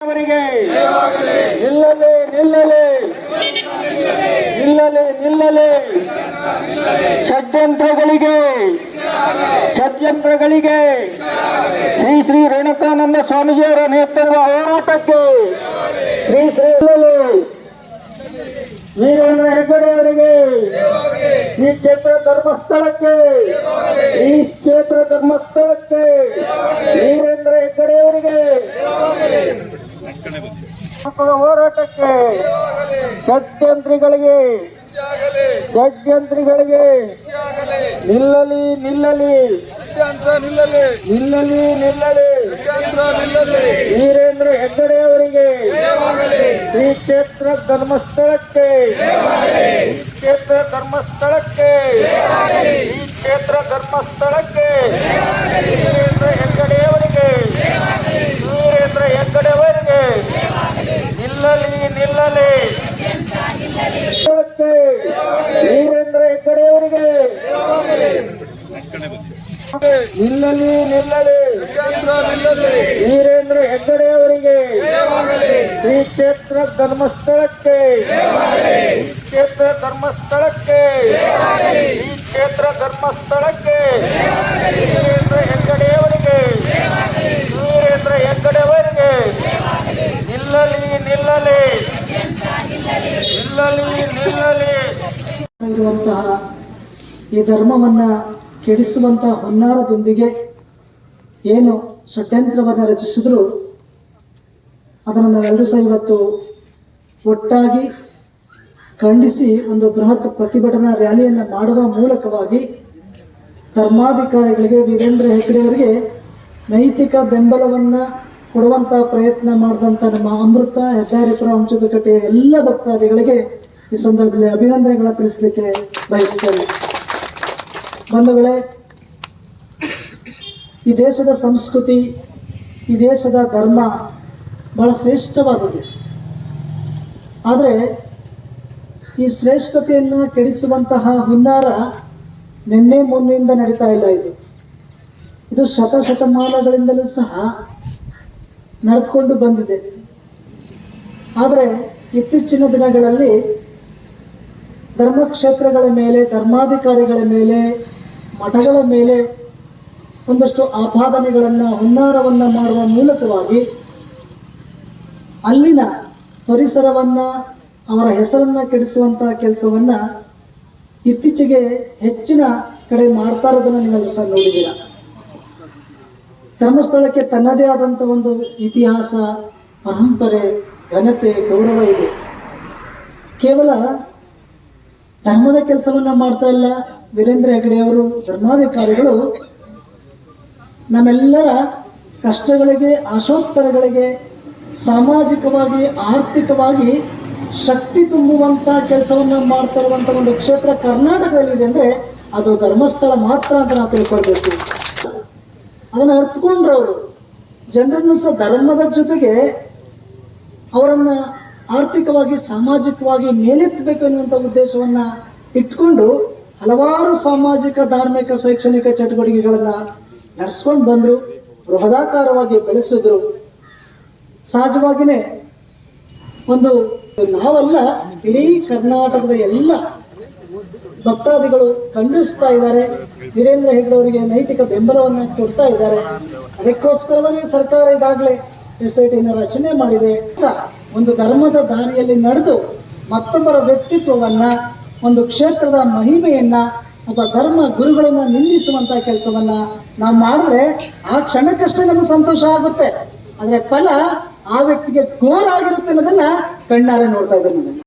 ಅವರಿಗೆ. ನಿಲ್ಲಲೆ ನಿಲ್ಲಲೆ. ನಿಲ್ಲಲೆ ನಿಲ್ಲಲೆ. ಷಡ್ಯಂತ್ರಗಳಿಗೆ. ಷಡ್ಯಂತ್ರಗಳಿಗೆ. ಶ್ರೀ ಶ್ರೀ ರೇಣುಕಾನಂದ ಸ್ವಾಮೀಜಿಯವರ ನೇತೃತ್ವ ಹೋರಾಟಕ್ಕೆ. ಶ್ರೀ ಶ್ರೀ ವೀರೇಂದ್ರ ಹೆಗ್ಗಡೆ ಅವರಿಗೆ. ಈ ಕ್ಷೇತ್ರ ಧರ್ಮಸ್ಥಳಕ್ಕೆ. ಈ ಕ್ಷೇತ್ರ ಧರ್ಮಸ್ಥಳಕ್ಕೆ. ವೀರೇಂದ್ರ ಮಕ್ಕಳ ಹೋರಾಟಕ್ಕೆ ಷಡ್ಯಂತ್ರಿಗಳಿಗೆ ಷಡ್ಯಂತ್ರಿಗಳಿಗೆ ನಿಲ್ಲಲಿ ನಿಲ್ಲಲಿ. ನಿಲ್ಲಲಿ. ನಿಲ್ಲಲಿ ನಿಲ್ಲಲಿ. ನಿಲ್ಲಲಿ. ವೀರೇಂದ್ರ ಹೆಗ್ಗಡೆ ಅವರಿಗೆ ಶ್ರೀ ಕ್ಷೇತ್ರ ಧರ್ಮಸ್ಥಳಕ್ಕೆ ಈ ಕ್ಷೇತ್ರ ಧರ್ಮಸ್ಥಳಕ್ಕೆ ಶ್ರೀ ಕ್ಷೇತ್ರ ಧರ್ಮಸ್ಥಳಕ್ಕೆ ವೀರೇಂದ್ರ ಹೆಗ್ಗಡೆ ಅವರಿಗೆ ವೀರೇಂದ್ರ ಹೆಗ್ಗಡೆ ನಿಲ್ಲಲಿ ನಿಲ್ಲಲಿ. ವೀರೇಂದ್ರ ಹೆಗ್ಗಡೆ ಅವರಿಗೆ. ನಿಲ್ಲಲಿ ನಿಲ್ಲಲಿ. ವೀರೇಂದ್ರ ಹೆಗ್ಗಡೆಯವರಿಗೆ ಶ್ರೀ ಕ್ಷೇತ್ರ ಧರ್ಮಸ್ಥಳಕ್ಕೆ. ಕ್ಷೇತ್ರ ಧರ್ಮಸ್ಥಳಕ್ಕೆ. ಶ್ರೀ ಕ್ಷೇತ್ರ ಧರ್ಮಸ್ಥಳಕ್ಕೆ. ವೀರೇಂದ್ರ ಹೆಗ್ಗಡೆ ಅವರಿಗೆ ವೀರೇಂದ್ರ ಹೆಗ್ಗಡೆ ಅವರಿಗೆ ನಿಲ್ಲಲಿ ನಿಲ್ಲಲಿ ನಿಲ್ಲಲಿ ನಿಲ್ಲಲಿ ಇರುವಂತಹ ಈ ಧರ್ಮವನ್ನ ಕೆಡಿಸುವಂತಹ ಹುನ್ನಾರದೊಂದಿಗೆ ಏನು ಷಡ್ಯಂತ್ರವನ್ನು ರಚಿಸಿದ್ರು, ಅದನ್ನು ನಾವೆಲ್ಲರೂ ಸಹ ಇವತ್ತು ಒಟ್ಟಾಗಿ ಖಂಡಿಸಿ ಒಂದು ಬೃಹತ್ ಪ್ರತಿಭಟನಾ ರ್ಯಾಲಿಯನ್ನು ಮಾಡುವ ಮೂಲಕವಾಗಿ ಧರ್ಮಾಧಿಕಾರಿಗಳಿಗೆ, ವೀರೇಂದ್ರ ಹೆಗ್ಡೆ ಅವರಿಗೆ ನೈತಿಕ ಬೆಂಬಲವನ್ನ ಕೊಡುವಂತಹ ಪ್ರಯತ್ನ ಮಾಡಿದಂಥ ನಮ್ಮ ಅಮೃತ ಹೆದ್ದಾರಿಪುರ ವಂಶದಕಟ್ಟೆಯ ಎಲ್ಲ ಭಕ್ತಾದಿಗಳಿಗೆ ಈ ಸಂದರ್ಭದಲ್ಲಿ ಅಭಿನಂದನೆಗಳನ್ನ ತಿಳಿಸಲಿಕ್ಕೆ ಬಯಸುತ್ತೇನೆ ಬಂಧುಗಳೇ, ಈ ದೇಶದ ಸಂಸ್ಕೃತಿ, ಈ ದೇಶದ ಧರ್ಮ ಬಹಳ ಶ್ರೇಷ್ಠವಾದದ್ದು. ಆದರೆ, ಈ ಶ್ರೇಷ್ಠತೆಯನ್ನು ಕೆಡಿಸುವಂತಹ ಹುನ್ನಾರ ನಿನ್ನೆ ಮೊನ್ನೆಯಿಂದ ನಡೀತಾ ಇಲ್ಲ ಇದು. ಇದು ಶತಶತಮಾನಗಳಿಂದಲೂ ಸಹ ನಡೆದುಕೊಂಡು ಬಂದಿದೆ. ಆದರೆ, ಇತ್ತೀಚಿನ ದಿನಗಳಲ್ಲಿ ಧರ್ಮಕ್ಷೇತ್ರಗಳ ಮೇಲೆ, ಧರ್ಮಾಧಿಕಾರಿಗಳ ಮೇಲೆ, ಮಠಗಳ ಮೇಲೆ ಒಂದಷ್ಟು ಆಪಾದನೆಗಳನ್ನು, ಹುನ್ನಾರವನ್ನು ಮಾಡುವ ಮೂಲಕವಾಗಿ ಅಲ್ಲಿನ ಪರಿಸರವನ್ನು, ಅವರ ಹೆಸರನ್ನು ಕೆಡಿಸುವಂತಹ ಕೆಲಸವನ್ನ ಇತ್ತೀಚೆಗೆ ಹೆಚ್ಚಿನ ಕಡೆ ಮಾಡ್ತಾ ಇರೋದನ್ನು ನೀವೆಲ್ಲರೂ ಸಹ ನೋಡಿದ್ದೀರಾ. ಧರ್ಮಸ್ಥಳಕ್ಕೆ ತನ್ನದೇ ಆದಂಥ ಒಂದು ಇತಿಹಾಸ, ಪರಂಪರೆ, ಘನತೆ, ಗೌರವ ಇದೆ. ಕೇವಲ ಧರ್ಮದ ಕೆಲಸವನ್ನ ಮಾಡ್ತಾ ಇಲ್ಲ. ವೀರೇಂದ್ರ ಹೆಗಡೆಯವರು ಧರ್ಮಾಧಿಕಾರಿಗಳು ನಮ್ಮೆಲ್ಲರ ಕಷ್ಟಗಳಿಗೆ ಆಶೋತ್ತರಗಳಿಗೆ ಸಾಮಾಜಿಕವಾಗಿ, ಆರ್ಥಿಕವಾಗಿ ಶಕ್ತಿ ತುಂಬುವಂತ ಕೆಲಸವನ್ನ ಮಾಡ್ತಾ ಇರುವಂತ ಒಂದು ಕ್ಷೇತ್ರ ಕರ್ನಾಟಕದಲ್ಲಿದೆ ಅಂದ್ರೆ ಅದು ಧರ್ಮಸ್ಥಳ ಮಾತ್ರ ಅಂತ ನಾವು ತಿಳ್ಕೊಳ್ಬೇಕು. ಅದನ್ನು ಅರ್ಥಕೊಂಡ್ರು ಅವರು ಜನರನ್ನು ಸಹ ಧರ್ಮದ ಜೊತೆಗೆ ಅವರನ್ನ ಆರ್ಥಿಕವಾಗಿ, ಸಾಮಾಜಿಕವಾಗಿ ಮೇಲೆತ್ತಬೇಕು ಅನ್ನುವಂಥ ಉದ್ದೇಶವನ್ನ ಇಟ್ಕೊಂಡು ಹಲವಾರು ಸಾಮಾಜಿಕ, ಧಾರ್ಮಿಕ, ಶೈಕ್ಷಣಿಕ ಚಟುವಟಿಕೆಗಳನ್ನ ನಡೆಸ್ಕೊಂಡು ಬಂದರು, ಬೃಹದಾಕಾರವಾಗಿ ಬೆಳೆಸಿದ್ರು. ಸಹಜವಾಗಿಯೇ ಒಂದು ನಾವಲ್ಲ, ಇಡೀ ಕರ್ನಾಟಕದ ಎಲ್ಲ ಭಕ್ತಾದಿಗಳು ಖಂಡಿಸ್ತಾ ಇದ್ದಾರೆ. ವೀರೇಂದ್ರ ಹೆಗ್ಡೆ ಅವರಿಗೆ ನೈತಿಕ ಬೆಂಬಲವನ್ನು ಕೊಡ್ತಾ ಇದ್ದಾರೆ. ಅದಕ್ಕೋಸ್ಕರವೇ ಸರ್ಕಾರ ಈಗಾಗಲೇ ಎಸ್ ಐ ಟಿನ ರಚನೆ ಮಾಡಿದೆ. ಒಂದು ಧರ್ಮದ ದಾರಿಯಲ್ಲಿ ನಡೆದು ಮತ್ತೊಬ್ಬರ ವ್ಯಕ್ತಿತ್ವವನ್ನ, ಒಂದು ಕ್ಷೇತ್ರದ ಮಹಿಮೆಯನ್ನ, ಒಬ್ಬ ಧರ್ಮ ಗುರುಗಳನ್ನ ನಿಂದಿಸುವಂತ ಕೆಲಸವನ್ನ ನಾವು ಮಾಡಿದ್ರೆ ಆ ಕ್ಷಣಕ್ಕಷ್ಟೇ ನಮ್ಗೆ ಸಂತೋಷ ಆಗುತ್ತೆ. ಆದ್ರೆ ಫಲ ಆ ವ್ಯಕ್ತಿಗೆ ಘೋರ ಆಗಿರುತ್ತೆ ಅನ್ನೋದನ್ನ ಕಣ್ಣಾರೆ ನೋಡ್ತಾ ಇದ್ದೇನೆ